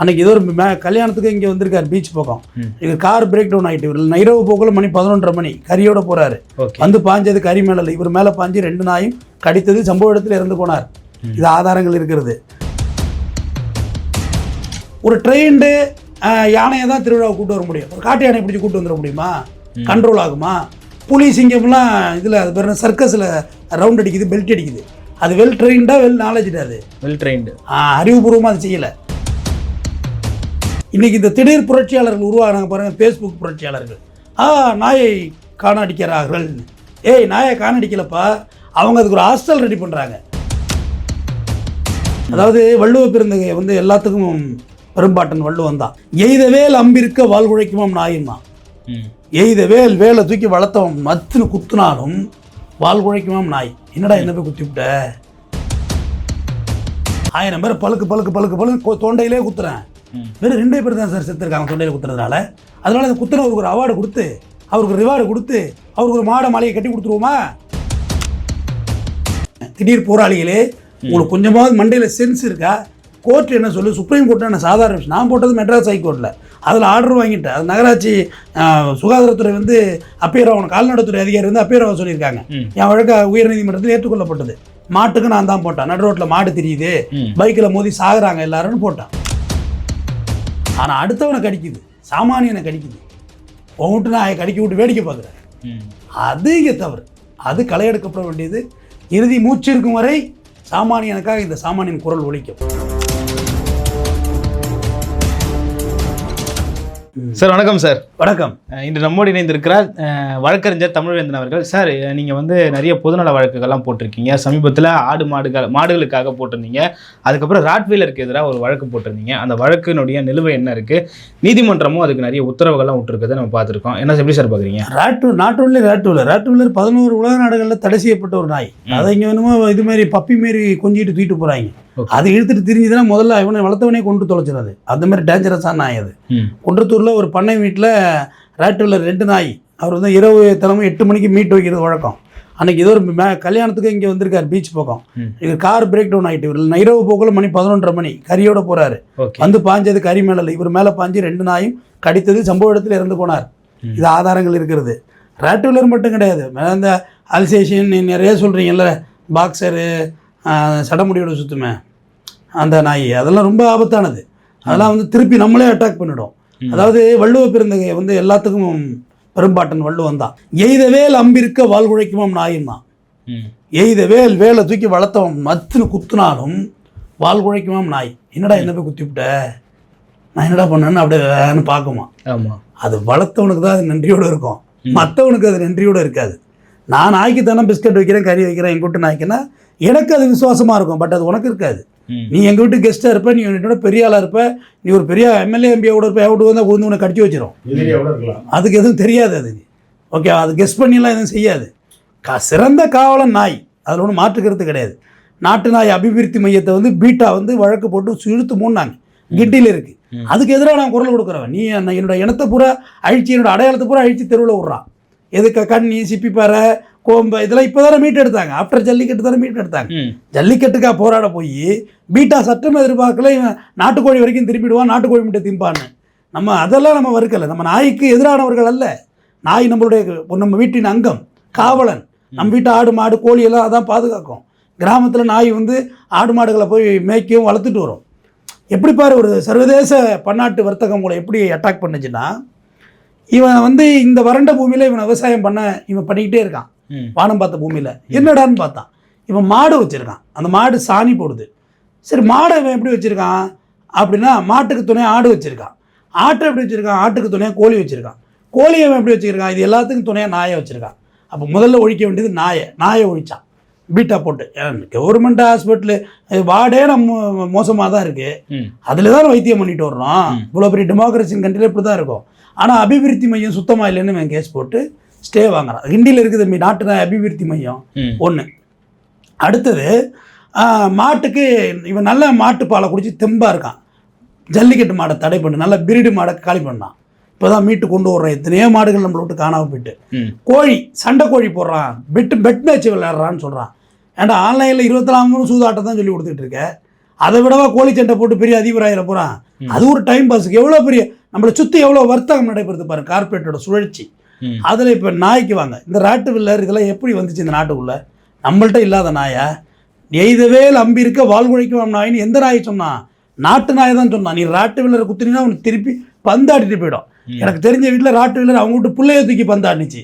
அன்னைக்கு ஏதோ ஒரு மே கல்யாணத்துக்கு இங்கே வந்திருக்காரு பீச் பக்கம். இவர் கார் பிரேக் டவுன் ஆகிட்டு இவர் நைரவு போக்கில் மணி பதினொன்றரை மணி கரியோட போறாரு. ஓகே. வந்து பாஞ்சது கறி மேலே இவர் மேலே பாஞ்சு ரெண்டு நாயும் கடித்தது சம்பவ இடத்துல இறந்து போனார். இது ஆதாரங்கள் இருக்கிறது. ஒரு ட்ரெயின்டு யானையை தான் திருவிழாவை கூட்டு வர முடியும். ஒரு காட்டு யானையை பிடிச்சி கூட்டு வந்துட முடியுமா? கண்ட்ரோல் ஆகுமா? புலி சிங்கம்லாம் இதில் அது பேர் சர்க்கஸில் ரவுண்ட் அடிக்குது பெல்ட் அடிக்குது. அது வெல் ட்ரெயின்டா வெல் நாலேஜ்டா அது. வெல் ட்ரெயின்டு அறிவுபூர்வமாக அது செய்யலை. இன்னைக்கு இந்த திடீர் புரட்சியாளர்கள் உருவாகிறாங்க பாருங்க ஃபேஸ்புக் புரட்சியாளர்கள். ஆ நாயை காணடிக்கிறார்கள். ஏய் நாயை காணடிக்கலப்பா. அவங்க அதுக்கு ஒரு ஹாஸ்டல் ரெடி பண்ணுறாங்க அதாவது வள்ளுவ பிறந்தகை வந்து எல்லாத்துக்கும் பெரும்பாட்டன் வள்ளுவன் தான். எய்தவேல் அம்பிருக்க வாழ்குழைக்குமாம் நாயுமா எய்த வேல் வேலை தூக்கி வளர்த்தவன் மத்துன்னு குத்துனாலும் வால் குழைக்குமாம் நாய். என்னடா என்ன போய் குத்தி விட்ட ஆயிரம் பேர் பழுக்கு பழுக்கு பழுக்கு பழுக்கு தொண்டையிலே குத்துறேன். வெறும் ரெண்டே பேர் தான் சார் செத்துருக்காங்க தொண்டையில் குத்துறதுனால. அதனால அந்த குத்துறவருக்கு ஒரு அவார்டு கொடுத்து அவருக்கு ரிவார்டு கொடுத்து அவருக்கு ஒரு மாட மாளிகை கட்டி கொடுத்துருவோமா? திடீர் போராளிகளே உங்களுக்கு கொஞ்சமாவது மண்டையில் சென்ஸ் இருக்கா? கோர்ட் என்ன சொல்லு? சுப்ரீம் கோர்ட் என்ன சாதாரண விஷயம்? நான் போட்டது மெட்ராஸ் ஹைகோர்ட்டில் அதில் ஆர்டர் வாங்கிட்டேன். அது நகராட்சி சுகாதாரத்துறை வந்து அப்பீர் ஆகணும் கால்நடைத்துறை அதிகாரி வந்து அப்பீர் ஆக சொல்லியிருக்காங்க. என் வழக்கு உயர்நீதிமன்றத்தில் ஏற்றுக்கொள்ளப்பட்டது. மாட்டுக்கு நான் தான் போட்டேன். நடு ரோட்டில் மாடு தெரியுது. பைக்கில் மோதி சாகுறாங்க எல்லாரும்னு போட்டான். ஆனால் அடுத்தவனை கடிக்குது சாமானியனை கடிக்குது. உங்கள்கிட்ட நான் கடிக்க விட்டு வேடிக்கை பார்க்குறேன். அது இங்கே தவறு. அது களை எடுக்கப்பட வேண்டியது. இறுதி மூச்சு இருக்கும் வரை சாமானியனுக்காக இந்த சாமானியன் குரல் ஒழிக்கும் சார் வணக்கம் சார். வணக்கம். இன்று நம்மோடு இணைந்திருக்கிறார் வழக்கறிஞர் தமிழ்வேந்தன் அவர்கள். சார் அஹ், நீங்க வந்து நிறைய பொதுநல வழக்குகள்லாம் போட்டிருக்கீங்க. சமீபத்தில் ஆடு மாடுகள் மாடுகளுக்காக போட்டிருந்தீங்க. அதுக்கப்புறம் ராட்வீலருக்கு எதிராக ஒரு வழக்கு போட்டிருந்தீங்க. அந்த வழக்கினுடைய நிலுவை என்ன இருக்கு? நீதிமன்றமும் அதுக்கு நிறைய உத்தரவுகள்லாம் விட்டுருக்குது நம்ம பார்த்துருக்கோம். என்ன எப்படி சார் பார்க்குறீங்க? ராட்டு ராட்டு உள்ள ராட்டு உள்ளர் பதினோரு உலக நாடுகளில் தடை செய்யப்பட்ட ஒரு நாய். அதை இங்கே வேணுமோ இது மாதிரி பப்பி மாரி கொஞ்சிட்டு தூக்கிட்டு போகிறாங்க. அது இழுத்துட்டு திரிஞ்சுதுன்னா முதல்ல இவனை வளர்த்தவனே கொண்டு தொலைச்சிடாது அந்த மாதிரி டேஞ்சரஸான நாய் அது. குன்றத்தூரில் ஒரு பண்ணை வீட்டில் ராட்டுவீலர் ரெண்டு நாய். அவர் வந்து இரவு தினமும் எட்டு மணிக்கு மீட் வைக்கிறது வழக்கம். அன்னைக்கு ஏதோ ஒரு மே கல்யாணத்துக்கு இங்கே வந்திருக்கார் பீச் பக்கம். இவர் கார் பிரேக் டவுன் ஆகிட்டு இவர் இரவு போக்கில் மணி பதினொன்றரை மணி கரியோட போகிறாரு வந்து பாஞ்சது கறி மேலே இவர் மேலே பாஞ்சு ரெண்டு நாயும் கடித்தது சம்பவ இடத்துல இறந்து போனார். இது ஆதாரங்கள் இருக்கிறது. ராட்டுவீலர் மட்டும் கிடையாது. மேல இந்த அல்சேஷன் நிறைய சொல்கிறீங்கல்ல பாக்ஸரு சடமுடியோட சுத்துமே. அந்த நாய் அதெல்லாம் ரொம்ப ஆபத்தானது. அதெல்லாம் வந்து திருப்பி நம்மளே அட்டாக் பண்ணிடும். அதாவது வள்ளுவ பிறந்தகை வந்து எல்லாத்துக்கும் பெரும்பாட்டன் வள்ளுவன் தான். எய்தவேல் அம்பிருக்க வால் குழைக்குமாம் நாயும் தான் எய்த வேல் வேலை தூக்கி வளர்த்தவன் மத்துன்னு குத்துனாலும் வால் குழைக்குமாம் நாய். என்னடா என்ன போய் குத்தி விட்ட நான் என்னடா பண்ணேன்னு அப்படியே வேன்னு பார்க்குமா. ஆமாம் அது வளர்த்தவனுக்கு தான் அது நன்றியோடு இருக்கும். மற்றவனுக்கு அது நன்றியோடு இருக்காது. நான் நாய்க்கு தானே பிஸ்கட் வைக்கிறேன் கறி வைக்கிறேன் எங்கள் வீட்டு நாய்க்குன்னா எனக்கு அது விசுவாசமாக இருக்கும் பட் அது உனக்கு இருக்காது. நீ எங்கள் வீட்டு கெஸ்ட்டாக இருப்ப நீ என்னோட பெரிய ஆளாக இருப்ப நீ ஒரு பெரிய எம்எல்ஏ எம்பியோட இருப்ப எவ்வளோ வந்தால் கொண்டு உன்னை கடிச்சு இருக்கலாம். அதுக்கு எதுவும் தெரியாது அதுக்கு ஓகே அது கெஸ் பண்ணிலாம் எதுவும் செய்யாது. கா சிறந்த காவலன் நாய் அதில் ஒன்றும் மாற்றுக்கிறது கிடையாது. நாட்டு நாய் அபிவிருத்தி மையத்தை வந்து பீட்டா வந்து வழக்கு போட்டு இழுத்து மூடினாங்க. கிட்டியில் இருக்குது. அதுக்கு எதிராக நான் குரல் கொடுக்குறவன். நீ என்ன- என்னோட இனத்தை பூரா அழிச்சு என்னோட அடையாளத்தை பூரா அழிச்சு தெருவில் விட்றான். எதுக்கு கண்ணி சிப்பிப்பாறை கோம்பை இதெல்லாம் இப்போ தானே மீட் எடுத்தாங்க. ஆஃப்டர் ஜல்லிக்கட்டு தானே மீட் எடுத்தாங்க. ஜல்லிக்கட்டுக்காக போராட போய் பீட்டா சட்டம் எதிர்பார்க்கல இவன் நாட்டுக்கோழி வரைக்கும் திருப்பிடுவான் நாட்டுக்கோழி முட்டை திம்பான்னு. நம்ம அதெல்லாம் நம்ம வறுக்கலை நம்ம நாய்க்கு எதிரானவர்கள் அல்ல. நாய் நம்மளுடைய நம்ம வீட்டின் அங்கம் காவலன். நம்ம வீட்டு ஆடு மாடு கோழி எல்லாம் அதான் பாதுகாக்கும். கிராமத்தில் நாய் வந்து ஆடு மாடுகளை போய் மேய்க்கவும் வளர்த்துட்டு வரும். எப்படி பாரு ஒரு சர்வதேச பன்னாட்டு வர்த்தகம் உங்களை எப்படி அட்டாக் பண்ணுச்சுன்னா இவன் வந்து இந்த வறண்ட பூமியில் இவன் விவசாயம் பண்ண இவன் பண்ணிக்கிட்டே இருக்கான். வானம் பார்த்த பூமியில். என்னடான்னு பார்த்தான் இவன் மாடு வச்சுருக்கான். அந்த மாடு சாணி போடுது. சரி மாடை இவன் எப்படி வச்சுருக்கான்? அப்படின்னா மாட்டுக்கு துணையாக ஆடு வச்சுருக்கான். ஆட்டை எப்படி வச்சுருக்கான்? ஆட்டுக்கு துணையாக கோழி வச்சுருக்கான். கோழியை அவன் எப்படி வச்சுருக்கான்? இது எல்லாத்துக்கும் துணையாக நாயை வச்சுருக்கான். அப்போ முதல்ல ஒழிக்க வேண்டியது நாயை. நாயை ஒழிச்சான். பீட்டா போட்டு. கவர்மெண்ட் ஹாஸ்பிட்டலு வார்டே நம்ம மோசமாக தான் இருக்குது அதில் தான் வைத்தியம் பண்ணிட்டு வர்றோம். இவ்வளோ பெரிய டெமோக்ரஸின் கண்ட்ரியில் இப்படி தான் இருக்கும். ஆனால் அபிவிருத்தி மையம் சுத்தமாக இல்லைன்னு கேஸ் போட்டு ஸ்டே வாங்குறான். ஹிந்தியில் இருக்குது தம்பி நாட்டு அபிவிருத்தி மையம். ஒன்று அடுத்தது மாட்டுக்கு இவன் நல்ல மாட்டு பாலை குடிச்சு தெம்பாக இருக்கான். ஜல்லிக்கட்டு மாடை தடை பண்ணு நல்ல பிரீடு மாடை காலி பண்ணான். இப்போ தான் மீட்டு கொண்டு வர்றோம் எத்தனையோ மாடுகள் நம்மளை விட்டு காணாமல் போயிட்டு. கோழி சண்டை கோழி போடுறான். பெட்டு பெட் மேட்ச் விளையாடுறான்னு சொல்கிறான் ஏன்டா ஆன்லைனில் இருபத்தி நாலு மணி சூதாட்டம் தான் சொல்லி கொடுத்துட்டு இருக்க. அதை விடவா கோழி சண்டை போட்டு பெரிய அதிபராயிர போகிறான் அது ஒரு டைம் பாஸுக்கு எவ்வளோ பெரிய நம்மளை சுற்றி எவ்வளோ வர்த்தகம் நடைபெறுது பாருங்க கார்ப்பரேட்டோட சுழற்சி. அதில் இப்போ நாய்க்கு வாங்க. இந்த ராட்டு வில்லர் இதெல்லாம் எப்படி வந்துச்சு இந்த நாட்டுக்குள்ளே? நம்மள்ட்ட இல்லாத நாயா? எய்தவேல் அம்பி இருக்க வாழ்குழைக்கும் நாயின்னு எந்த நாய் சொன்னான் நாட்டு நாய் தான் சொன்னான் நீ ராட்டு வில்லரை குத்துனீங்கன்னா அவனுக்கு திருப்பி பந்தாடிட்டு போயிடும். எனக்கு தெரிஞ்ச வீட்டில் ராட்டு வில்லர் அவங்க வீட்டு பிள்ளைய தூக்கி பந்தாடிச்சு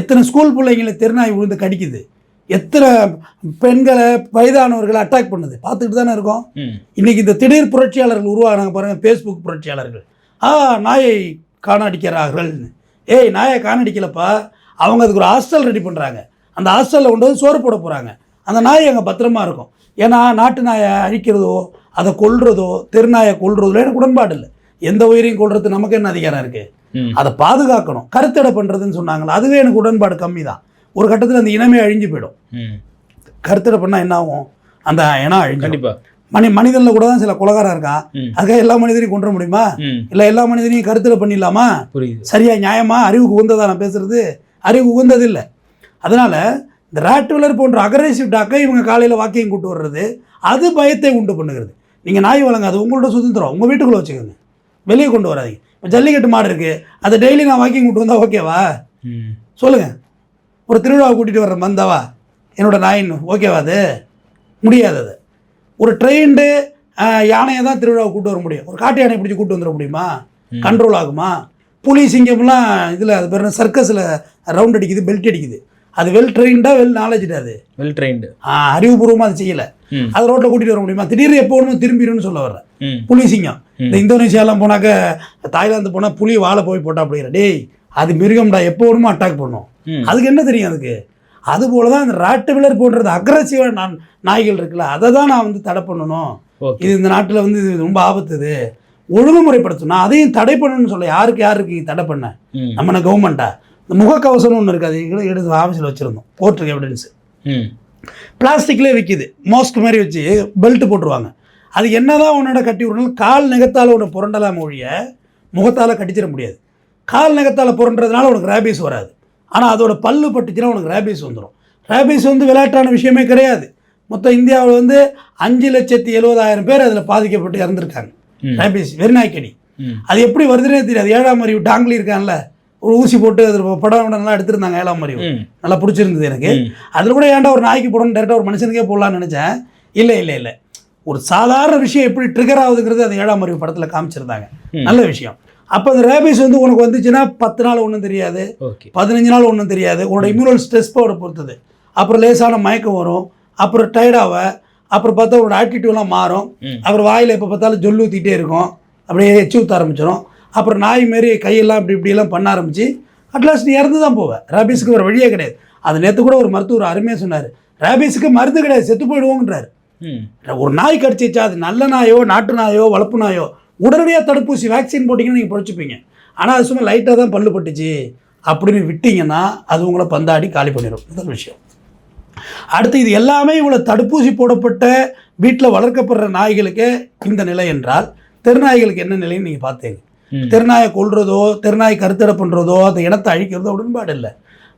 எத்தனை ஸ்கூல் பிள்ளைங்களை தெருநாய் விழுந்து கடிக்குது? எத்தனை பெண்களை வயதானவர்களை அட்டாக் பண்ணுது? பார்த்துக்கிட்டு தானே இருக்கோம். இன்னைக்கு இந்த திடீர் புரட்சியாளர்கள் உருவாகிறாங்க பாருங்க ஃபேஸ்புக் புரட்சியாளர்கள். ஆ நாயை காணடிக்கிறார்கள் ஏய் நாயை காணடிக்கலப்பா. அவங்க அதுக்கு ஒரு ஹாஸ்டல் ரெடி பண்ணுறாங்க அந்த ஹாஸ்டலில் கொண்டு வந்து சோறு போட போகிறாங்க அந்த நாய் அங்கே பத்திரமா இருக்கும். ஏன்னா நாட்டு நாயை அழிக்கிறதோ அதை கொல்றதோ தெருநாயை கொல்றதோ எனக்கு உடன்பாடு இல்லை. எந்த உயிரையும் கொல்றது நமக்கு என்ன அதிகாரம் இருக்குது. அதை பாதுகாக்கணும். கருத்தடை பண்ணுறதுன்னு சொன்னாங்களா அதுவே எனக்கு உடன்பாடு கம்மி தான். ஒரு கட்டத்தில் அந்த இனமே அழிஞ்சு போயிடும். கருத்தடை பண்ணால் என்ன ஆகும்? அந்த இனம் அழிஞ்சு கண்டிப்பா. மனி மனிதனில் கூட தான் சில கொலகாரம் இருக்கான். அதுக்காக எல்லா மனிதனையும் கொன்ற முடியுமா. இல்லை எல்லா மனிதனையும் கருத்தில் பண்ணிடலாமா? சரியா நியாயமா? அறிவுக்கு உகந்ததா நான் பேசுறது? அறிவுக்கு உகந்தது இல்லை அதனால இந்த ராட்விலர் போன்ற அக்ரெசிவ் டாக்கை இவங்க காலையில் வாக்கியம் கூட்டு வர்றது அது பயத்தை உண்டு பண்ணுகிறது. நீங்கள் நாய் வழங்க அது உங்களோட சுதந்திரம். உங்கள் வீட்டுக்குள்ளே வச்சுக்கோங்க. வெளியே கொண்டு வராதீங்க. இப்போ ஜல்லிக்கட்டு மாடு இருக்குது அதை டெய்லி நான் வாக்கிங் கூட்டு வந்தால் ஓகேவா. சொல்லுங்கள் ஒரு திருவிழாவை கூட்டிகிட்டு வர்ற மந்தாவா? என்னோட நாயின்னு ஓகேவா அது? முடியாது அது. ஒரு ட்ரெயின்டு யானையை தான் திருவிழாவை கூட்டு வர முடியும். ஒரு காட்டு யானை பிடிச்சி கூட்டு வந்துட முடியுமா. கண்ட்ரோல் ஆகுமா? புலி சிங்கம்லாம் இதில் அது பேர் சர்க்கஸில் ரவுண்ட் அடிக்குது பெல்ட் அடிக்குது. அது வெல் ட்ரெயின்டாக வெல் நாலேஜ்டா அது. வெல் ட்ரைன்டு அறிவுபூர்வமாக அது செய்யலை. அது ரோட்டில் கூட்டிகிட்டு வர முடியுமா? திடீர்னு எப்போ வேணுமோ திரும்பிடும்னு சொல்ல வர்றேன். புலி சிங்கம். இந்த இந்தோனேஷியாலாம் போனாக்க தாய்லாந்து போனால் புலி வாழை போய் போட்டா அப்படிங்கிற டேய் அது மிருகம்டா எப்போ வேணுமோ அட்டாக் பண்ணும். அதுக்கு என்ன தெரியும் அதுக்கு? அதுபோல தான் அந்த ராட்டு விலர் போன்றது அக்ரஸிவாக நான் நாய்கள் இருக்குல்ல அதை தான் நான் வந்து தடை பண்ணணும். இது இந்த நாட்டில் வந்து இது ரொம்ப ஆபத்து இது ஒழுங்குமுறைப்படுத்தணும். நான் அதையும் தடை பண்ணணும்னு சொல்ல யாருக்கு யாருக்கு தடை பண்ண. நம்ம கவர்மெண்ட்டா இந்த முகக்கவசம்னு ஒன்று இருக்குது அது எடுத்து ஆஃபீஸில் வச்சுருந்தோம். போட்டிருக்கு எவிடன்ஸ். பிளாஸ்டிக்லேயே விற்கிது மாஸ்க் மாதிரி வச்சு பெல்ட் போட்டுருவாங்க. அது என்னதான் உன்னோட கட்டி விடணும். கால் நகத்தால் உன்னை புரண்டலாம் ஒழிய முகத்தால் கட்டிச்சிட முடியாது. கால் நகத்தால் புரண்டுறதுனால உனக்கு ரேபீஸ் வராது. ஆனால் அதோட பல்லு பட்டுச்சுன்னா உனக்கு ரேபீஸ் வந்துடும் ரேபீஸ் வந்து விளையாட்டான விஷயமே கிடையாது. மொத்தம் இந்தியாவில் வந்து அஞ்சு லட்சத்தி எழுபதாயிரம் பேர் அதில் பாதிக்கப்பட்டு இறந்துருக்காங்க. ரேபீஸ் வெறிநாய்க்கடி. அது எப்படி வருதுன்னே தெரியாது. ஏழாம் அறிவு டாங்லி இருக்கான்ல ஒரு ஊசி போட்டு அது படம் உடனெல்லாம் எடுத்திருந்தாங்க ஏழாம் அறிவு. நல்லா பிடிச்சிருந்தது எனக்கு. அதில் கூட ஏன்டா ஒரு நாய்க்கு போடணும் டேரெக்டாக ஒரு மனுஷனுக்கே போடலாம்னு நினச்சேன். இல்லை இல்லை இல்லை. ஒரு சாதாரண விஷயம் எப்படி ட்ரிகர் ஆகுதுங்கிறது அந்த ஏழாம் அறிவு படத்தில் காமிச்சிருந்தாங்க. நல்ல விஷயம். அப்போ அந்த ரேபிஸ் வந்து உனக்கு வந்துச்சுன்னா பத்து நாள் ஒன்றும் தெரியாது. பதினஞ்சு நாள் ஒன்றும் தெரியாது. உன்னோட இம்யூனல் ஸ்ட்ரெஸ் பவர் பொறுத்தது. அப்புறம் லேசான மயக்கம் வரும். அப்புறம் டயர்டாவ அப்புறம் பார்த்தா உன்னோட ஆட்டிடியூட்லாம் மாறும். ம். அப்புறம் வாயில் எப்போ பார்த்தாலும் ஜொல்லு ஊற்றிட்டே இருக்கும். அப்படியே எச்சி ஊற்ற ஆரம்பிச்சிடும் அப்புறம் நாய் மாரி கையெல்லாம் இப்படி இப்படியெல்லாம் பண்ண ஆரம்பிச்சு அட்லாஸ்ட் நீ இறந்து தான் போவேன் ரேபிஸுக்கு ஒரு வழியே கிடையாது. அது நேற்று கூட ஒரு மருத்துவர் அருமையாக சொன்னார். ரேபிஸுக்கு மருந்து கிடையாது செத்து போயிடுவோங்கிறாரு ம். ஒரு நாய் கடிச்சிச்சா அது நல்ல நாயோ நாட்டு நாயோ வளர்ப்பு நாயோ? உடனடியாக தடுப்பூசி வேக்சின் போட்டிங்கன்னா நீங்கள் பொழைச்சிப்பீங்க ஆனால் அது சும்மா லைட்டாக தான் பல்லு பட்டுச்சு அப்படின்னு விட்டீங்கன்னா அது உங்களை பந்தாடி காலி பண்ணிடும் முதல் விஷயம். அடுத்து இது எல்லாமே இவ்வளோ தடுப்பூசி போடப்பட்ட வீட்டில் வளர்க்கப்படுற நாய்களுக்கு இந்த நிலை என்றால் தெருநாய்களுக்கு என்ன நிலைன்னு நீங்கள் பார்த்தீங்க. தெருநாயை கொல்றதோ தெருநாய் கருத்தடை பண்ணுறதோ அந்த இனத்தை அழிக்கிறதோ உடன்பாடு இல்லை.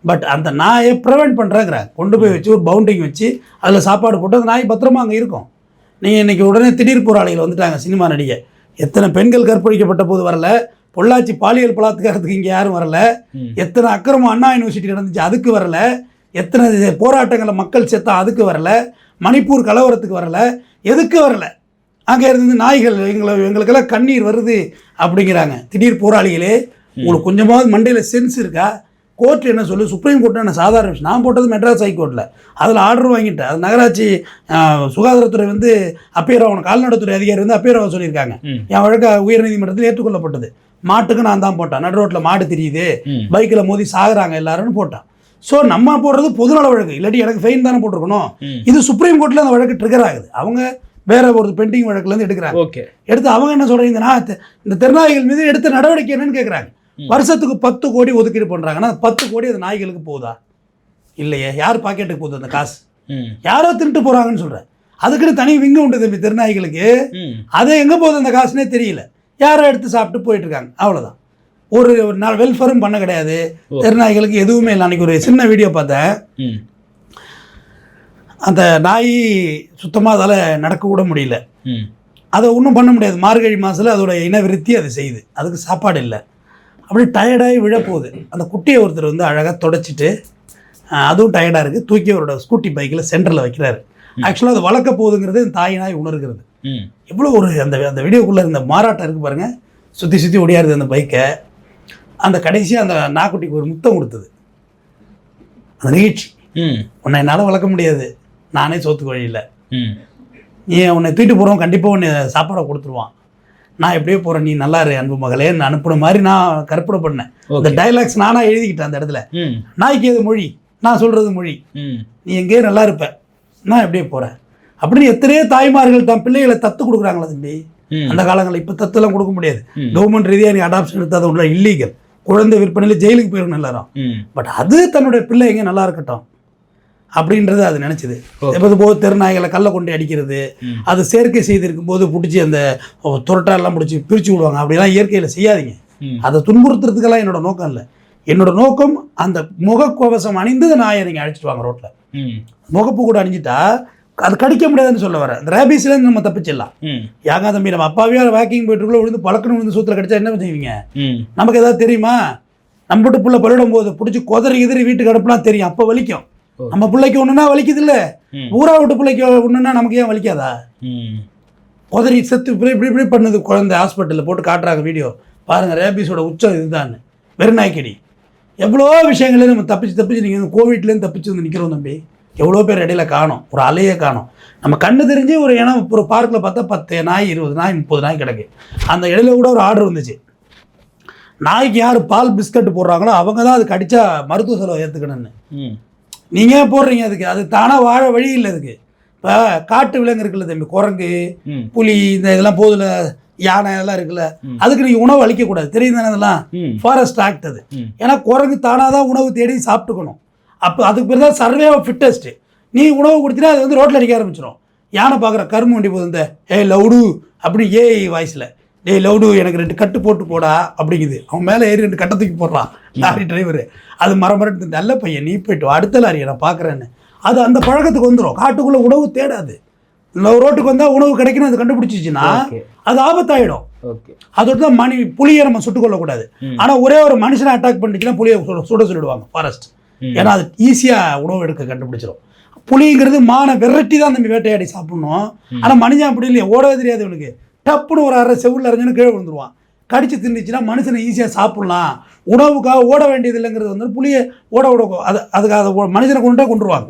பட் அந்த நாயை ப்ரிவெண்ட் பண்ணுறாங்கிறாங்க கொண்டு போய் வச்சு ஒரு பவுண்டிங் வச்சு அதில் சாப்பாடு போட்டு அந்த நாய் பத்திரமா அங்கே இருக்கும். நீங்கள் இன்றைக்கி உடனே திடீர் போராளிகள் வந்துட்டாங்க சினிமா நடிகை. எத்தனை பெண்கள் கற்பழிக்கப்பட்ட போது வரல? பொள்ளாச்சி பாலியல் பலாத்காரத்துக்கு இங்கே யாரும் வரல. எத்தனை அக்கிரமம் அண்ணா யூனிவர்சிட்டி நடந்துச்சு அதுக்கு வரல. எத்தனை போராட்டங்களில் மக்கள் செத்தா அதுக்கு வரல. மணிப்பூர் கலவரத்துக்கு வரல. எதுக்கு வரல? அங்கே இருந்து நாய்கள் எங்களை எங்களுக்கெல்லாம் கண்ணீர் வருது அப்படிங்கிறாங்க. திடீர் போராளிகளே உங்களுக்கு கொஞ்சமாவது மண்டையில் சென்ஸ் இருக்கா? கோர்ட் என்ன சொல்லு சுப்ரீம் கோர்ட் என்ன சாதாரண விஷயம். நான் போட்டது மெட்ராஸ் ஹைகோர்ட்டில் அதில் ஆர்டர் வாங்கிட்டேன். அது நகராட்சி சுகாதாரத்துறை வந்து அப்பேர் ஆகணும் கால்நடைத்துறை அதிகாரி வந்து அப்பேர் ஆக சொல்லியிருக்காங்க. என் வழக்கு உயர்நீதிமன்றத்தில் ஏற்றுக்கொள்ளப்பட்டது. மாட்டுக்கு நான் தான் போட்டேன். நடு ரோட்டில் மாடு தெரியுது. பைக்கில் மோதி சாகுறாங்க எல்லாருன்னு போட்டான். ஸோ நம்ம போடுறது பொதுநல வழக்கு. இல்லாட்டி எனக்கு ஃபைன் தானே போட்டிருக்கணும். இது சுப்ரீம் கோர்ட்டில் அந்த வழக்கு ட்ரிகர் ஆகுது. அவங்க வேற ஒரு பெண்டிங் வழக்குலேருந்து எடுக்கிறாங்க. ஓகே. எடுத்து அவங்க என்ன சொல்றாங்க இந்த நா- இந்த தெருநாய்கள் மீது எடுத்த நடவடிக்கை என்னன்னு கேட்குறாங்க வருஷத்துக்கு பத்து கோடி ஒதுக்கீடு பண்ணுறாங்கன்னா பத்து கோடி அந்த நாய்களுக்கு போகுதா? இல்லையே யார் பாக்கெட்டுக்கு போகுது அந்த காசு. யாரோ திருட்டு போகிறாங்கன்னு சொல்கிறேன் அதுக்குன்னு தனி விங்கு உண்டு தம்பி தெருநாய்களுக்கு. அது எங்கே போகுது அந்த காசுனே தெரியல. யாரோ எடுத்து சாப்பிட்டு போயிட்டு இருக்காங்க. அவ்வளோதான் ஒரு ஒரு நாள் வெல்ஃபேரும் பண்ண கிடையாது. தெருநாய்களுக்கு எதுவுமே இல்லை. அன்றைக்கி ஒரு சின்ன வீடியோ பார்த்தேன். அந்த நாய் சுத்தமாக அதால் நடக்க கூட முடியல. அதை ஒன்றும் பண்ண முடியாது. மார்கழி மாதத்தில் அதோட இனவிருத்தி அது செய்யுது. அதுக்கு சாப்பாடு இல்லை. அப்படியே டயர்டாகி விழப்போகுது. அந்த குட்டியை ஒருத்தர் வந்து அழகாக தொடச்சிட்டு அதுவும் டயர்டாக இருக்குது தூக்கி அவரோட ஸ்கூட்டி பைக்கில் சென்டரில் வைக்கிறாரு. ஆக்சுவலாக அது வளர்க்க போகுதுங்கிறது இந்த தாய் நாய் உணர்கிறது. ம். எவ்வளோ ஒரு அந்த அந்த வீடியோக்குள்ளே இருந்த மாறாட்டம் இருக்குது பாருங்கள் சுற்றி சுற்றி ஓடியாருது அந்த பைக்கை அந்த கடைசியாக அந்த நாக்குட்டிக்கு ஒரு முத்தம் கொடுத்தது. அந்த நிகழ்ச்சி. ம். உன்னை என்னால் வளர்க்க முடியாது. நானே சோத்துக்கு வழி இல்லை. ம். நீ உன்னை தூக்கிட்டு போகிறோம் கண்டிப்பாக உன்னை சாப்பாடை கொடுத்துருவான். நான் எப்படியோ போகிறேன் நீ நல்லா இரு அன்பு மகளே அனுப்புன மாதிரி நான் கற்பனை பண்ணேன். இந்த டைலாக்ஸ் நானாக எழுதிக்கிட்டேன் அந்த இடத்துல. நாய்க்கு எது மொழி? நான் சொல்கிறது மொழி. நீ எங்கேயோ நல்லா இருப்ப. நான் எப்படியே போகிறேன் அப்படின்னு எத்தனையோ தாய்மார்கள் தன் பிள்ளைகளை தத்து கொடுக்குறாங்களா தம்பி? அந்த காலங்களில் இப்போ தத்துலாம் கொடுக்க முடியாது. கவர்மெண்ட் ரீதியாக நீ அடாப்ஷன் எடுத்தாத உள்ள இல்லீகல் குழந்தை விற்பனையில் ஜெயிலுக்கு போயிடணும் எல்லாரும். பட் அது தன்னுடைய பிள்ளை எங்கே நல்லா இருக்கட்டும். அப்படின்றது அது நினச்சிது. எப்போது போது தெருநாய்களை கல்லை கொண்டு அடிக்கிறது. அது செயற்கை செய்திருக்கும் போது பிடிச்சி அந்த துரட்டாலாம் பிடிச்சி பிரித்து விடுவாங்க. அப்படிலாம் இயற்கையில் செய்யாதீங்க. அதை துன்புறுத்துறதுக்கெல்லாம் என்னோட நோக்கம் இல்லை. என்னோட நோக்கம் அந்த முகக்கவசம் அணிந்து நாயை நீங்கள் அழைச்சிட்டு வாங்க ரோட்டில் முகப்பு கூட அணிஞ்சிட்டா அது கடிக்க முடியாதுன்னு சொல்ல வரேன் இந்த ரேபீஸ்லேருந்து நம்ம தப்பிச்சிடலாம். ம். யாங்க தம்பி நம்ம அப்பாவே வாக்கிங் போயிட்டு விழுந்து பழக்கணும் விழுந்து சூத்திர கடிச்சா என்ன செய்வீங்க? நமக்கு ஏதாவது தெரியுமா? நம்ம வீட்டு புள்ள பள்ளிடும் போது பிடிச்சி குதறி கிதறி வீட்டுக்கு அனுப்புனா தெரியும். அப்போ வலிக்கும். நம்ம பிள்ளைக்கு ஒன்றுனா வலிக்குது இல்லை ஊரா விட்டு பிள்ளைக்கு ஒன்றுனா நமக்கு ஏன் வலிக்காதா? ம். குதறி செத்து இப்படி இப்படி இப்படி பண்ணுது குழந்தை ஹாஸ்பிட்டலில் போட்டு காட்டுறாங்க வீடியோ பாருங்கள் ரேபிஸோட உச்சம் இதுதான் வெறுநாய்க்கடி எவ்வளோ விஷயங்களே நம்ம தப்பிச்சு தப்பிச்சு நீங்கள் கோவிட்லேருந்து தப்பிச்சு வந்து நிற்கிறோம் தம்பி. எவ்வளோ பேர் இடையில காணோம். ஒரு அலையே காணோம். நம்ம கண்ணு தெரிஞ்சு ஒரு இனம் ஒரு பார்க்கில் பார்த்தா பத்து நாய் இருபது நாய் முப்பது நாய் கிடக்கு. அந்த இடையில கூட ஒரு ஆர்டர் வந்துச்சு. நாய்க்கு யார் பால் பிஸ்கட் போடுறாங்களோ அவங்க தான் அது கடிச்சா மருத்துவ செலவை ஏற்றுக்கணும்னு நீங்கள் ஏன் போடுறீங்க அதுக்கு? அது தானாக வாழ வழி இல்லை அதுக்கு. இப்போ காட்டு விலங்கு இருக்குல்ல தம்பி குரங்கு புலி இந்த இதெல்லாம் போதில் யானை எல்லாம் இருக்குல்ல. அதுக்கு நீங்கள் உணவு அளிக்கக்கூடாது. தெரியும் தானே அதெல்லாம்? ஃபாரஸ்ட் ஆக்ட் அது. ஏன்னா குரங்கு தானாக தான் உணவு தேடி சாப்பிட்டுக்கணும். அப்போ அதுக்கு பேர் தான் சர்வே ஃபிட்டஸ்ட்டு நீ உணவு கொடுத்தீங்கன்னா அது வந்து ரோட்டில் அடிக்க ஆரம்பிச்சிடும் யானை பார்க்குற கரும்பு வண்டி போகுது இந்த ஏய் லவுடு அப்படி ஏஐ வாய்ஸில். டேய் லவுடு எனக்கு ரெண்டு கட்டு போட்டு போடா அப்படிங்குது. அவன் மேலே ஏறி ரெண்டு கட்டை தூக்கி போடுறான். லாரி டிரைவர் அது மரமரட்டு நல்ல பையன் நீ போயிட்டு அடுத்த லாரியை நான் பார்க்குறேன்னு. அது அந்த பழக்கத்துக்கு வந்துடும் காட்டுக்குள்ளே உணவு தேடாது. ரோட்டுக்கு வந்தால் உணவு கிடைக்கணும் அது கண்டுபிடிச்சிச்சுன்னா அது ஆபத்தாயிடும். அதோட தான் மணி புளியை நம்ம சுட்டுக் கொள்ளக்கூடாது. ஆனால் ஒரே ஒரு மனுஷனை அட்டாக் பண்ணிச்சுன்னா புளியை சுட- சொல்லிடுவாங்க ஃபாரஸ்ட். ஏன்னா அது ஈஸியாக உணவு எடுக்க கண்டுபிடிச்சிடும் புளிங்கிறது மானை விரட்டி தான் நம்ம வேட்டையாடி சாப்பிடணும். ஆனால் மனுஷன் அப்படி இல்லையா ஓடவே தெரியாது இவனுக்கு. டப்புன்னு ஒரு அரை செவுள்ள அரைஞ்சு கீழே விழுந்துருவான். கடிச்சு தின்னுச்சுன்னா மனுஷனை ஈஸியாக சாப்பிடலாம். உணவுக்காக ஓட வேண்டியது இல்லைங்கிறது வந்து புளியை ஓட விட அது அதுக்கு அதை மனுஷனை கொண்டே கொண்டுருவாங்க.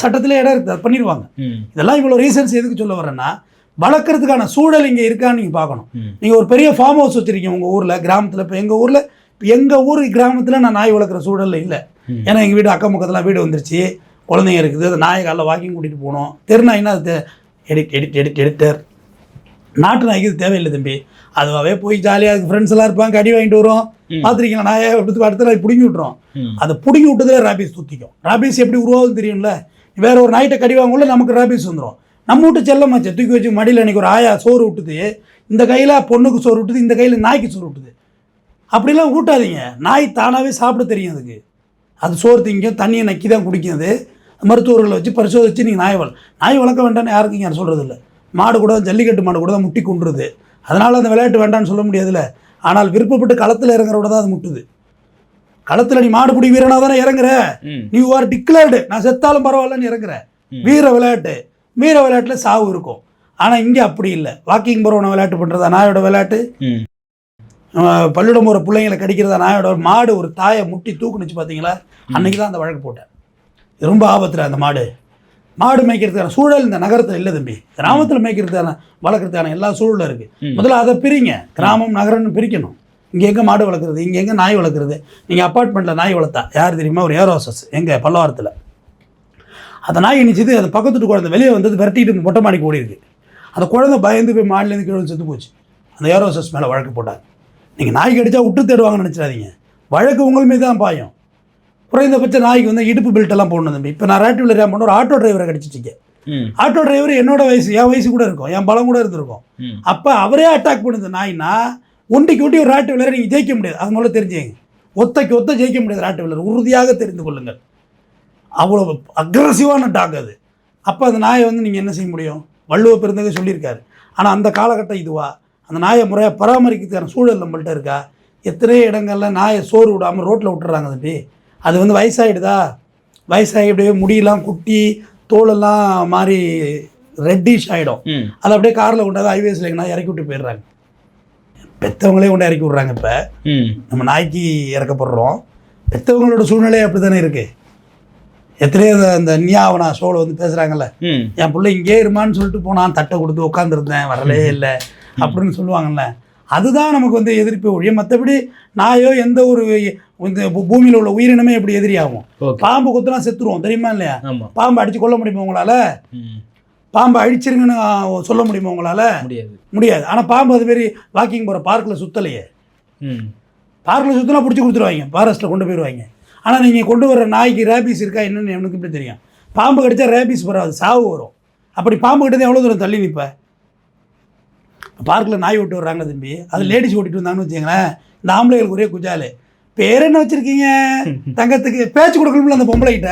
சட்டத்தில் இடம் இருக்குது அது பண்ணிடுவாங்க. இதெல்லாம் இவ்வளோ ரீசன்ஸ் எதுக்கு சொல்ல வரேன்னா வளர்க்குறதுக்கான சூழல் இங்கே இருக்கான்னு நீங்கள் பார்க்கணும். நீங்கள் ஒரு பெரிய ஃபார்ம் ஹவுஸ் வச்சுருக்கீங்க உங்கள் ஊரில் கிராமத்தில் இப்போ எங்கள் ஊரில் இப்போ எங்கள் ஊர் கிராமத்தில் நான் நாய் வளர்க்குற சூழலில் இல்லை. ஏன்னா எங்கள் வீடு அக்கம் பக்கத்தில் வீடு வந்துருச்சு. குழந்தைங்க இருக்குது அந்த நாயை காலைல வாக்கிங் கூட்டிகிட்டு போகணும். தெருநாய்னா அது எடிட் எடிட் எடிட் எடிட்டர். நாட்டு நாய்க்கு தேவையில்லை தம்பி. அதுவாகவே போய் ஜாலியாக ஃப்ரெண்ட்ஸ் எல்லாம் இருப்பாங்க கடி வாங்கிட்டு வரும். பார்த்துருக்கீங்களா நாயை எடுத்து அடுத்த நாய் பிடுங்கி விட்டுரும். அதை பிடுங்கி விட்டதுல ராபிஸ் தூத்திக்கும். ராபிஸ் எப்படி உருவாகுதுன்னு தெரியும்ல? வேற ஒரு நாய்கிட்ட கடி வாங்குள்ள நமக்கு ராபிஸ் வந்துடும் நம்ம வீட்டு செல்லமாச்சு தூக்கி வச்சு மடியில் அன்னைக்கு ஒரு ஆயா சோறு விட்டுது. இந்த கையில் பொண்ணுக்கு சோறு விட்டுது இந்த கையில் நாய்க்கு சோறு விட்டுது. அப்படிலாம் ஊட்டாதீங்க. நாய் தானாகவே சாப்பிட தெரியும் அதுக்கு. அது சோறு திங்கும் தண்ணியை நக்கி தான் குடிக்கும் அது. மருத்துவர்களை வச்சு பரிசோதிச்சு நீங்கள் நாய் வள நாய் வளர்க்க வேண்டாம்னு யாருக்கும் யார் சொல்கிறது இல்லை மாடு கூட ஜல்லிக்கட்டு மாடு கூட தான் முட்டி கொண்டுருது அதனால் அந்த விளையாட்டு வேண்டாம்னு சொல்ல முடியாதுல்ல. ஆனால் விருப்பப்பட்டு களத்தில் இறங்குறவோட தான் அது முட்டுது. களத்தில் நீ மாடுபிடி வீரனாக தானே இறங்குற? நீ ஆர் டிக்ளேர்டு நான் செத்தாலும் பரவாயில்லன்னு இறங்குற. வீர விளையாட்டு. வீர விளையாட்டில் சாவு இருக்கும். ஆனால் இங்கே அப்படி இல்லை. வாக்கிங் போகிறவனை விளையாட்டு பண்ணுறதா நாயோட விளையாட்டு? ம். அஹ் பள்ளியிடம் போகிற பிள்ளைங்களை கடிக்கிறதா நாயோட ஒரு மாடு ஒரு தாயை முட்டி தூக்குனுச்சு பார்த்தீங்களா அன்னைக்கு தான் அந்த வழக்கு போட்டேன். ரொம்ப ஆபத்துல அந்த மாடு. மாடு மேய்க்கிறதுக்கான சூழல் இந்த நகரத்தில் இல்லை தம்பி. கிராமத்தில் மேய்க்கிறதுக்கான வளர்க்குறதுக்கான எல்லா சூழலும் இருக்குது. முதல்ல அதை பிரிங்க. கிராமம் நகரம்னு பிரிக்கணும். இங்கே எங்கே மாடு வளர்க்குறது இங்கே எங்கே நாய் வளர்க்குறது நீங்கள் அப்பார்ட்மெண்ட்டில் நாய் வளர்த்தா யார் தெரியுமா? ஒரு ஏர் ஹோசஸ் எங்கே பல்லவாரத்தில். அந்த நாய் இனிச்சது அது பக்கத்து வீட்டு குழந்தை வெளியே வந்தது விரட்டிட்டு மொட்டை மாடிக்கு ஓடி அந்த குழந்தை பயந்து போய் மாடிலேருந்து கீழே செத்து போச்சு. அந்த ஏர் ஹோசஸ் மேலே வழக்கு போட்டாங்க. நீங்கள் நாய் கடிச்சா விட்டு தேடுவாங்கன்னு நினச்சிடாதீங்க. வழக்கு உங்கள் மீது தான் பாயும். குறைந்தபட்ச நாய்க்கு வந்து இடுப்பு பெல்ட் எல்லாம் போடணும் தம்பி. இப்போ நான் ரேட்டிவில் ரேம் பண்ண ஒரு ஆட்டோ டிரைவரை கடிச்சிட்டீங்க ம். ஆட்டோ டிரைவர் என்னோட வயசு என் வயசு கூட இருக்கும் என் பலம் கூட இருந்திருக்கும். அப்போ அவரே அட்டாக் பண்ணுது நாய்னா ஒண்டிக்கு ஒட்டி ஒரு ராட்டு விளையாட நீங்கள் ஜெயிக்க முடியாது. அது முதல்ல தெரிஞ்சுங்க. ஒத்தைக்கு ஒத்த ஜெயிக்க முடியாது ராட்டு விளையாட உறுதியாக தெரிந்து கொள்ளுங்கள். அவ்வளோ அக்ரஸிவான டாக் அது. அப்போ அந்த நாயை வந்து நீங்கள் என்ன செய்ய முடியும்? வள்ளுவ பெருந்தகை சொல்லியிருக்காரு. ஆனால் அந்த காலகட்டம் இதுவா? அந்த நாயை முறையாக பராமரிக்கிறதுக்கான சூழல் நம்மள்ட்ட இருக்கா? எத்தனையோ இடங்கள்ல நாயை சோறு விடாமல் ரோட்டில் விட்டுறாங்க தம்பி. அது வந்து வயசாகிடுதா வயசாகி அப்படியே முடியெல்லாம் குட்டி தோலெல்லாம் மாறி ரெட்டிஷ் ஆகிடும் அதை அப்படியே காரில் கொண்டாந்து ஹைவேஸில் எங்கன்னா இறக்கி விட்டு போயிடுறாங்க. பெற்றவங்களே கொண்டு இறக்கி விட்றாங்க இப்போ. நம்ம நாய்க்கு இறக்கப்படுறோம். பெற்றவங்களோட சூழ்நிலை அப்படி தானே இருக்குது எத்தனையோ இந்த நியாவனா ஷோவில் வந்து பேசுகிறாங்கல்ல என் பிள்ளை இங்கே இருமான்னு சொல்லிட்டு போனான் தட்டை கொடுத்து உட்காந்துருந்தேன் வரலே இல்லை. அப்படின்னு சொல்லுவாங்கல்ல. அதுதான் நமக்கு வந்து எதிர்ப்பு ஒழிய மற்றபடி நாயோ எந்த ஒரு இந்த பூமியில உள்ள உயிரினமே எப்படி எதிரியாகும். பாம்பு குத்துனா செத்துருவோம் தெரியுமா இல்லையா? பாம்பு அடிச்சு கொல்ல முடியுமா உங்களால்? பாம்பை அழிச்சிருங்கன்னு சொல்ல முடியுமா உங்களால்? முடியாது. முடியாது. ஆனால் பாம்பு அது மாரி வாக்கிங் போகிற பார்க்கில் சுத்தலையே. ம். பார்க்கில் சுற்றினா பிடிச்சி கொடுத்துருவாங்க ஃபாரஸ்ட்டில் கொண்டு போயிடுவாங்க ஆனால் நீங்கள் கொண்டு வர நாய்க்கு ரேபிஸ் இருக்கா என்னன்னு எனக்கு இப்படி தெரியும்? பாம்பு கடிச்சா ரேபிஸ் வராது சாவு வரும். அப்படி பாம்பு கிட்டது எவ்வளோ தூரம் தள்ளி நிற்ப பார்க்கில் நாய் விட்டு வர்றாங்க தம்பி. அது லேடிஸ் ஓட்டிட்டு வந்தாங்கன்னு வச்சுங்களேன் இந்த ஆம்பளைகளுக்கு ஒரே குஜாலு. பேர் என்ன வச்சுருக்கீங்க? தங்கத்துக்கு பேச்சு கொடுக்கணும்ல அந்த பொம்பளைகிட்ட?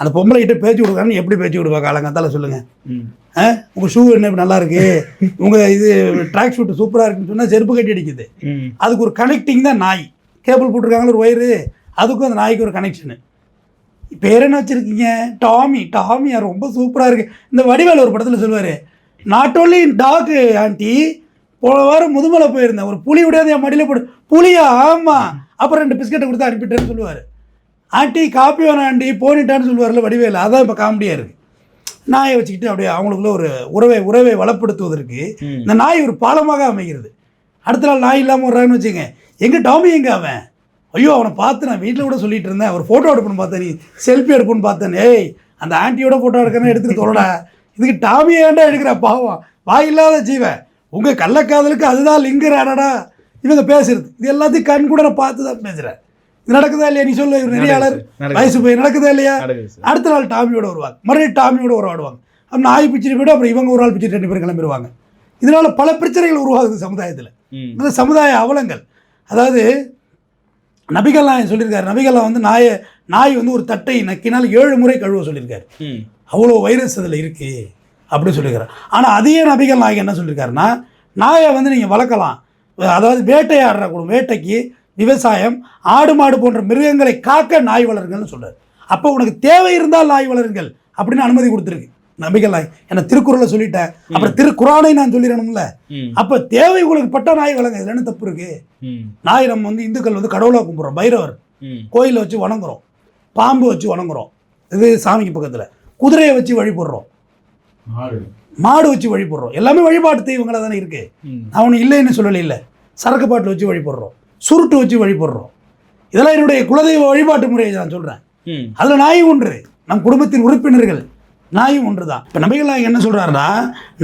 அந்த பொம்பளைகிட்ட பேச்சு கொடுக்குறான்னு எப்படி பேச்சு கொடுப்பா காலங்காத்தால ஆ? உங்கள் ஷூ என்ன நல்லா இருக்கு? உங்கள் இது ட்ராக் ஷூட் சூப்பராக இருக்குன்னு சொன்னால் செருப்பு கட்டி அடிக்குது. அதுக்கு ஒரு கனெக்டிங் தான் நாய். கேபிள் போட்டிருக்காங்களா ஒரு ஒயரு அதுக்கும் அந்த நாய்க்கு ஒரு கனெக்ஷனு பேர் என்ன வச்சுருக்கீங்க? டாமி. டாமியா ரொம்ப சூப்பராக இருக்குது இந்த வடிவேல் ஒரு படத்தில் சொல்லுவார் நாட் ஓன்லி டாக் ஆண்டி போன வாரம் முதுமலை போயிருந்தேன். ஒரு புலி விடாது என் மடியில் போடு புலியா ஆமாம் அப்புறம் ரெண்டு பிஸ்கட்டை கொடுத்து அனுப்பிட்டேன்னு சொல்லுவார். ஆண்டி காப்பி வேணாம் ஆண்டி போனிட்டான்னு சொல்லுவார்ல வடிவேல். அதான் இப்போ காமெடியாக இருக்குது நாயை வச்சுக்கிட்டு அப்படியே அவங்களுக்குள்ள ஒரு உறவை உறவை வளப்படுத்துவதற்கு. இந்த நாய் ஒரு பாலமாக அமைகிறது. அடுத்த நாள் நாய் இல்லாமல் வர்றான்னு வச்சுங்க எங்கே டாமி எங்கே அவன்? ஐயோ அவனை பார்த்து நான் வீட்டில் கூட சொல்லிட்டு இருந்தேன். ஒரு ஃபோட்டோ எடுப்புன்னு பார்த்தேன் நீ செல்ஃபி எடுப்புன்னு பார்த்தேன். ஏய் அந்த ஆண்டியோட ஃபோட்டோ எடுக்கணும் எடுத்துட்டு தொலைடா இதுக்கு டாமி ஏன்டா எடுக்கிற பாவம்? வாய் இல்லாத ஜீவன் உங்கள் கள்ளக்காதலுக்கு அதுதான் லிங்கராடா இவங்க பேசுறது. இது எல்லாத்தையும் கண் கூட நான் பார்த்து தான் பேசுகிறேன் இது நடக்குதா இல்லையா? நீ சொல்லு நெறியாளர். வயசு போய் நடக்குதா இல்லையா? அடுத்த நாள் டாமியோட வருவாங்க. மறுபடியும் டாமியோட உறவாடுவாங்க. அப்புறம் நாய் பிச்சுட்டு போய்ட்டு அப்புறம் இவங்க ஒரு ஆள் பிச்சுட்டு ரெண்டு பேர் கிளம்பிடுவாங்க இதனால பல பிரச்சனைகள் உருவாகுது சமுதாயத்தில். இந்த சமுதாய அவலங்கள். அதாவது நபிகள் நாயகம் சொல்லியிருக்காரு. நபிகள்லாம் வந்து நாயை நாய் வந்து ஒரு தட்டை நக்கினால் ஏழு முறை கழுவ சொல்லியிருக்காரு. அவ்வளோ வைரஸ் அதில் இருக்குது அப்படின்னு சொல்லியிருக்காரு ஆனால் அதையே நபிகள் நாயகம் என்ன சொல்லியிருக்காருன்னா நாயை வந்து நீங்கள் வளர்க்கலாம். அதாவது வேட்டையாடுற கூட வேட்டைக்கு விவசாயம் ஆடு மாடு போன்ற மிருகங்களை காக்க நாய் வளருங்கள்னு சொல்றாரு. அப்போ உனக்கு தேவை இருந்தால் நாய் வளருங்கள் அப்படின்னு அனுமதி கொடுத்துருக்கு. நபிகள் நாய் என்ன திருக்குறளை சொல்லிட்டேன். அப்புறம் திருக்குறானை நான் சொல்லிடணும்ல. அப்போ தேவை உங்களுக்கு பட்ட நாய் வளங்க இதுல என்ன தப்பு இருக்கு? நாய் நம்ம வந்து இந்துக்கள் வந்து கடவுளாக கும்பிட்றோம். பைரவர். கோயிலை வச்சு வணங்குறோம். பாம்பு வச்சு வணங்குறோம். இது சாமிக்கு பக்கத்தில். குதிரையை வச்சு வழிபடுறோம். மாடு. வச்சு வழிபடுறோம். எல்லாமே வழிபாட்டு தெய்வங்களாக தானே இருக்கு. அவனு இல்லைன்னு சொல்லலை இல்லை. சரக்கு பாட்டில் வச்சு வழிபடுறோம். சுருட்டு வச்சு வழிபடுறோம். இதெல்லாம் என்னுடைய குலதெய்வ வழிபாட்டு முறையை நான் சொல்கிறேன் அதில் நாய் ஒன்று. நம் குடும்பத்தின் உறுப்பினர்கள் நாயும் ஒன்று தான். இப்போ நபிகள் என்ன சொல்கிறாருன்னா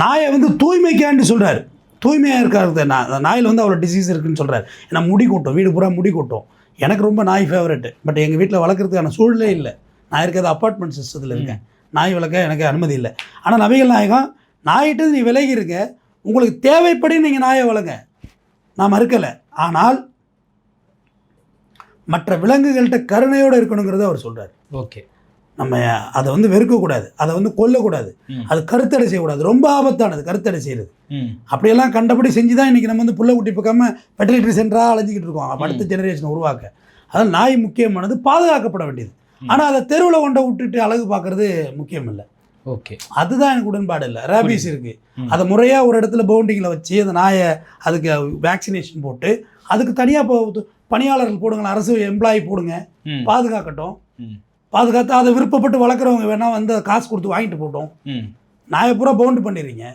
நாயை வந்து தூய்மைக்காண்டி சொல்கிறார் தூய்மையாக இருக்காது நான் நாயில் வந்து அவ்வளோ டிசீஸ் இருக்குன்னு சொல்கிறார் ஏன்னா முடி கொட்டும் வீடு பூரா முடி கொட்டும். எனக்கு ரொம்ப நாய் ஃபேவரெட்டு பட் எங்கள் வீட்டில் வளர்க்குறதுக்கான சூழ்நிலை இல்லை. நான் இருக்கிறது அப்பார்ட்மெண்ட் சிஸ்டத்தில் இருக்கேன். நாய் வளர்க்க எனக்கு அனுமதி இல்லை. ஆனால் நபிகள் நாயகம் நாயிட்டு நீ விலகி இருங்க உங்களுக்கு தேவைப்படி நீங்கள் நாயை வளங்க நான் மறுக்கலை. ஆனால் மற்ற விலங்குகள்கிட்ட கருணையோடு இருக்கணுங்கிறத அவர் சொல்கிறார் ஓகே. நம்ம அதை வந்து வெறுக்கக்கூடாது. அதை வந்து கொல்லக்கூடாது. அது கருத்தடை செய்யக்கூடாது. ரொம்ப ஆபத்தானது கருத்தடை செய்கிறது அப்படியெல்லாம் கண்டபடி செஞ்சு தான் இன்றைக்கி நம்ம வந்து புள்ள குட்டி பக்காம வெட்டரிட்டரி சென்டராக அலைஞ்சிக்கிட்டு இருக்கோம். அடுத்த ஜெனரேஷனை உருவாக்க. அதான் நாய் முக்கியமானது பாதுகாக்கப்பட வேண்டியது. ஆனால் அதை தெருவில் கொண்ட விட்டுட்டு அழகு பார்க்கறது முக்கியம் இல்லை ஓகே. அதுதான் எனக்கு உடன்பாடு இல்லை. ரேபீஸ் இருக்குது ம். அதை முறையாக ஒரு இடத்துல பவுண்டிங்கில் வச்சு அந்த நாயை அதுக்கு வேக்சினேஷன் போட்டு அதுக்கு தனியாக இப்போ பணியாளர்கள் போடுங்களேன் அரசு எம்ப்ளாயி போடுங்க பாதுகாக்கட்டும். பாதுகாத்து அதை விருப்பப்பட்டு வளர்க்குறவங்க வேணால் வந்து காசு கொடுத்து வாங்கிட்டு போட்டோம் நாயை பூரா பவுண்டு பண்ணிடுறீங்க.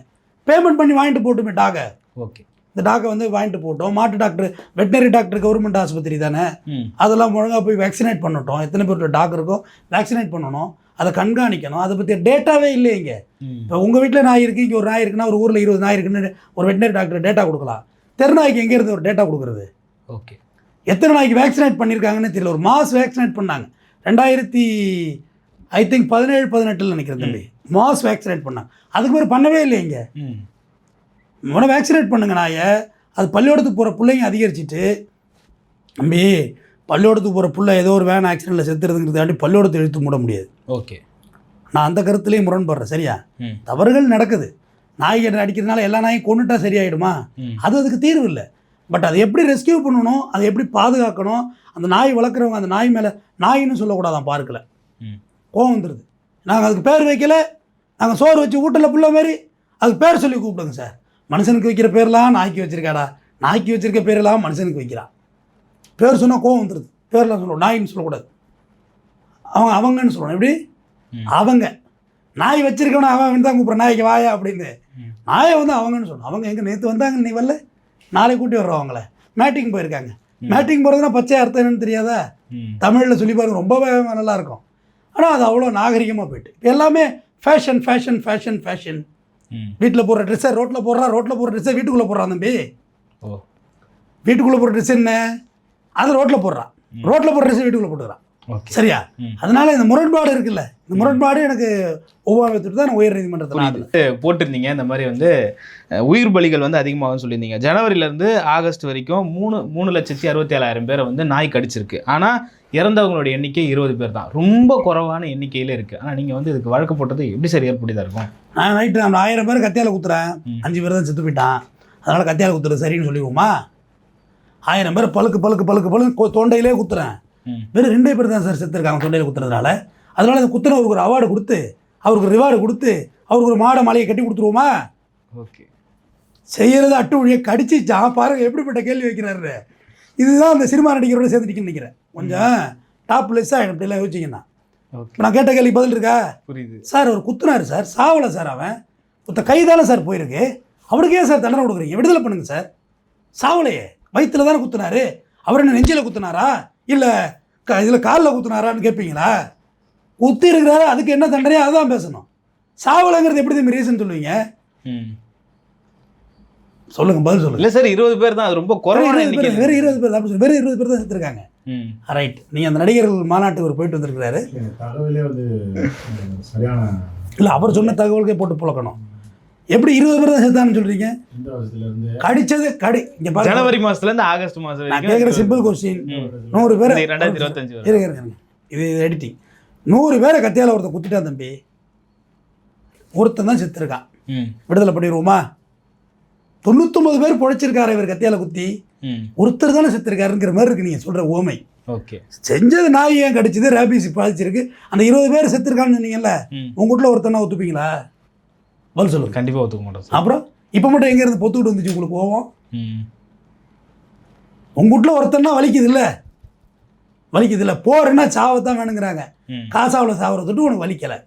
பேமெண்ட் பண்ணி வாங்கிட்டு போட்டுமே டாகை ஓகே. இந்த டாகை வந்து வாங்கிட்டு போட்டோம். மாட்டு டாக்டர் வெட்டினரி டாக்டர் கவர்மெண்ட் ஆஸ்பத்திரி தானே? அதெல்லாம் ஒழுங்காக போய் வேக்சினேட் பண்ணட்டும். எத்தனை பேர்கிட்ட டாக் இருக்கோ வேக்சினேட் பண்ணணும். அதை கண்காணிக்கணும். அதை பற்றி டேட்டாவே இல்லை இங்கே. இப்போ உங்கள் வீட்டில் நாய் இருக்குது இங்கே ஒரு நாய் இருக்குன்னா ஒரு ஊரில் இருபது நாய் இருக்குன்னு ஒரு வெட்டினரி டாக்டர் டேட்டா கொடுக்கலாம். தெருநாய்க்கு எங்கேருந்து ஒரு டேட்டா கொடுக்குறது? ஓகே. எத்தனை நாய்க்கு வேக்சினேட் பண்ணியிருக்காங்கன்னு தெரியல. ஒரு மாஸ் வேக்சினேட் பண்ணாங்க. ரெண்டாயிரத்தி ஐ திங்க் பதினேழு பதினெட்டில் நினைக்கிறேன் தம்பி. மாஸ் வேக்சினேட் பண்ணாங்க. அதுக்கு மாதிரி பண்ணவே இல்லை இங்கே. முன்ன வேக்சினேட் பண்ணுங்க நாயை அது பள்ளிக்கூடத்துக்கு போகிற பிள்ளைங்க அதிகரிச்சிட்டு தம்பி பள்ளிக்கூடத்துக்கு போகிற பிள்ளை ஏதோ ஒரு வேன் ஆக்சிடெண்ட்டில் செத்துறதுங்கிறதாண்டி பள்ளிக்கூடத்தை இழுத்து மூட முடியாது. ஓகே. நான் அந்த கருத்துலேயும் முரண்படுறேன் சரியா? தவறுகள் நடக்குது. நாய் அடிக்கிறதுனால எல்லா நாயும் கொண்டுட்டா சரியாயிடுமா. அது அதுக்கு தீர்வு இல்லை. பட் அதை எப்படி ரெஸ்கியூ பண்ணணும் அதை எப்படி பாதுகாக்கணும் அந்த நாய் வளர்க்குறவங்க அந்த நாய் மேலே நாயின்னு சொல்லக்கூடாதான் பார்க்கல. கோவம் வந்துடுது நாங்கள் அதுக்கு பேர் வைக்கல. நாங்கள் சோறு வச்சு வீட்டில் புள்ள மாதிரி அதுக்கு பேர் சொல்லி கூப்பிடுங்க சார். மனுஷனுக்கு வைக்கிற பேர்லாம் நாய்க்கு வச்சிருக்காடா. நாய்க்கு வச்சிருக்க பேரெல்லாம் மனுஷனுக்கு வைக்கிறான் பேர் சொன்னால் கோவம் வந்துடுது பேர்லாம் சொல்லணும் நாயின்னு சொல்லக்கூடாது. அவங்க அவங்கன்னு சொல்லணும். எப்படி. அவங்க. நாய் வச்சிருக்கவன அவன் தான் கூப்பிட்றான். நாய்க்கு வாயா அப்படின்னு. நாயை வந்து அவங்கன்னு சொல்லணும். அவங்க எங்கே நேற்று வந்தாங்க நீ வரல? நாளை கூட்டி வர்றோம் அவங்கள. மேட்டிங் போயிருக்காங்க. மேட்டிங் போகிறதுனா பச்சை அர்த்தம் என்னன்னு தெரியாதா. தமிழில் சொல்லி பாருங்க. ரொம்பவே நல்லா இருக்கும் ஆனால் அது அவ்வளோ நாகரிகமாக போயிட்டு. இப்போ எல்லாமே ஃபேஷன் ஃபேஷன் ஃபேஷன் ஃபேஷன். வீட்டில் போடுற ட்ரெஸ்ஸை ரோட்டில் போடுறா ரோட்டில் போடுற ட்ரெஸ்ஸை வீட்டுக்குள்ளே போடுறான் தம்பி. ஓ. வீட்டுக்குள்ளே போடுற ட்ரெஸ் என்ன? அது ரோட்டில் போடுறான் ரோட்டில் போடுற ட்ரெஸ் வீட்டுக்குள்ளே போட்டுக்கிறான் சரியா. அதனால இந்த முரண்பாடு இருக்குல்ல இந்த முரண்பாடு எனக்கு ஒவ்வாறு தான் உயர் நீதிமன்றத்தில் போட்டிருந்தீங்க இந்த மாதிரி வந்து உயிர் பலிகள் வந்து அதிகமாகும்னு சொல்லியிருந்தீங்க. ஜனவரில இருந்து ஆகஸ்ட் வரைக்கும் மூணு மூணு லட்சத்தி அறுபத்தி ஏழாயிரம் பேரை வந்து நாய் கடிச்சிருக்கு. ஆனா இறந்தவங்களோட எண்ணிக்கை இருபது பேர் தான். ரொம்ப குறைவான எண்ணிக்கையில இருக்கு. ஆனா நீங்க வந்து இதுக்கு வழக்கு போட்டது எப்படி சார் ஏற்புடையதா இருக்கும்? நான் நைட்டு நான் ஆயிரம் பேர் கத்தியால குத்துறேன். அஞ்சு பேர் தான் செத்து போயிட்டான். அதனால் கத்தியால குத்துறது சரின்னு சொல்லிடுவோமா? ஆயிரம் பேர் பழுக்கு பழுக்கு பழுக்கு பழுக்கு தொண்டையிலே குத்துறேன். வெறும் ரெண்டே பேர் தான் சார் செத்துருக்காங்க தொண்டையில் குத்துறதுனால. அதனால அந்த குத்துறவருக்கு ஒரு அவார்டு கொடுத்து அவருக்கு ரிவார்டு கொடுத்து அவருக்கு ஒரு மாட மாலையை கட்டி கொடுத்துருவோமா? ஓகே. செய்யறது அட்டு வழியை கடிச்சிச்சா பாருங்க எப்படிப்பட்ட கேள்வி வைக்கிறாரு? இதுதான் அந்த சினிமா நடிகரோட சேர்ந்துட்டிங்கன்னு நினைக்கிறேன். கொஞ்சம் டாப் லெஸ்ஸாக அப்படிலாம் யோசிச்சிங்கன்னா. இப்போ நான் கேட்ட கேள்வி பதில் இருக்கா? புரியுது. சார் அவர் குத்துனாரு சார். சாவலை சார் அவன். குத்த கைதானே சார் போயிருக்கு. அவருக்கு சார் தண்டனை கொடுக்குறீங்க. விடுதலை பண்ணுங்க சார். சாவலையே. வயிற்றுல தானே குத்துனாரு. அவர் என்ன நெஞ்சில் குத்துனாரா? இல்லை க இதில் காலில் குத்துனாரான்னு கேட்பீங்களா குத்தி இருக்கிறாரு அதுக்கு என்ன தண்டனையோ அதுதான் பேசணும். சாவலைங்கிறது எப்படி திரும்பி ரீசன் சொல்லுவீங்க? ம். சொல்லுங்க பதில் சொல்லுங்க. இல்ல சார் இருபது பேர் தான். அது ரொம்ப குறைவான வெறும் இருபது எண்ணிக்கை பேர் வெறும் இருபது பேர் தான் வெறும் இருபது பேர் தான் செத்துருக்காங்க. ம். ரைட் நீங்கள் அந்த நடிகர்கள் மாநாட்டுக்கு ஒரு போயிட்டு வந்திருக்கிறாரு. தகவலே வந்து சரியான இல்லை அவர் சொன்ன தகவல்கே போட்டு புழக்கணும். எப்படி இருபது பேர் தான் செத்தான்னு சொல்கிறீங்க இந்த வருஷத்துல இருந்து கடிச்சது கடி. இங்க பாருங்க. ஜனவரி மாசத்துல இருந்து ஆகஸ்ட் மாசம் நான் கேட்குற சிம்பிள் கொஸ்டின். நூறு பேர் ரெண்டாயிரத்தி இருபத்தஞ்சு. இருங்க. இது எடிட்டிங் நூறு பேரை கத்தியால் ஒருத்தன் குத்திட்டான் தம்பி. ஒருத்தன் தான் செத்துருக்கான். ம். விடுதலை பண்ணிடுவோமா? தொண்ணூத்தொம்பது பேர் பொழைச்சிருக்காரு இவர் கத்தியால குத்தி. ஒருத்தர் தானே செத்துருக்காருங்கிற மாதிரி இருக்கு நீங்கள் சொல்கிற ஓமை. ஓகே. செஞ்சது நாய் ஏன் கடிச்சது? ரேபிஸ் பாதிச்சிருக்கு அந்த இருபது பேர் செத்துருக்கான்னு சொன்னீங்கல்ல. உங்க வீட்டில் ஒருத்தனா ஒத்துப்பீங்களா? பதில் சொல்லுங்க. கண்டிப்பா ஒத்துக்க மாட்டோம் அப்புறம் இப்போ மட்டும் எங்க இருந்து பொத்துக்கிட்டு வந்துச்சு உங்களுக்கு கோவம்? ம். உங்க வீட்டில் ஒருத்தன்னா வலிக்குது இல்லை வலிக்குது இல்லை போறேன்னா சாவத்தான் வேணுங்கிறாங்க. காசாவில் சாவறதுட்டு உனக்கு வலிக்கலை.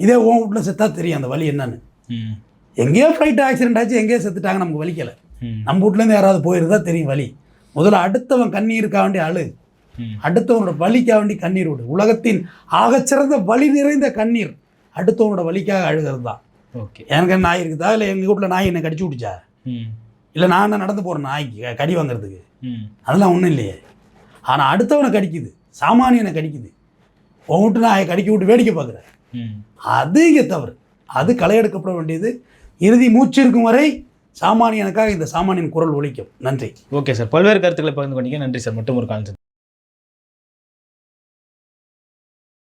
இதே உன் வீட்டில் செத்தா தெரியும் அந்த வலி என்னன்னு. எங்கேயோ ஃப்ளைட் ஆக்சிடென்ட் ஆச்சு எங்கேயோ செத்துட்டாங்க நமக்கு வலிக்கலை. நம்ம வீட்லேருந்து யாராவது போயிருந்தா தெரியும் வலி முதல்ல அடுத்தவன் கண்ணீருக்காக வேண்டி அழு. அடுத்தவனோட வலிக்காக வேண்டி கண்ணீர் விடு. உலகத்தின் ஆகச்சிறந்த வலி நிறைந்த கண்ணீர் அடுத்தவனோட வலிக்காக அழுகிறது தான் ஓகே. எனக்கு நாய் இருக்குதா? இல்லை எங்கள் வீட்டில் நாய் என்னை கடிச்சு விட்டுச்சா. இல்லை நான் தான் நடந்து போகிறேன் நாய்க்கு கடி வாங்குறதுக்கு. அதெல்லாம் ஒன்றும் இல்லையே. ஆனால் அடுத்தவனை கடிக்குது. சாமானியனை கடிக்குது. உன் வீட்டு நாயை கடிக்க விட்டு வேடிக்கை பார்க்குற ம். அது இங்கே தவறு. அது களையெடுக்கப்பட வேண்டியது. இறுதி மூச்சு இருக்கும் வரை சாமானியனுக்காக இந்த சாமானியன் குரல் ஒழிக்கும் நன்றி. Okay sir. பல்வேறு கருத்துக்களை பகிர்ந்து கொண்டீங்க. நன்றி சார். மட்டும் ஒரு காலம்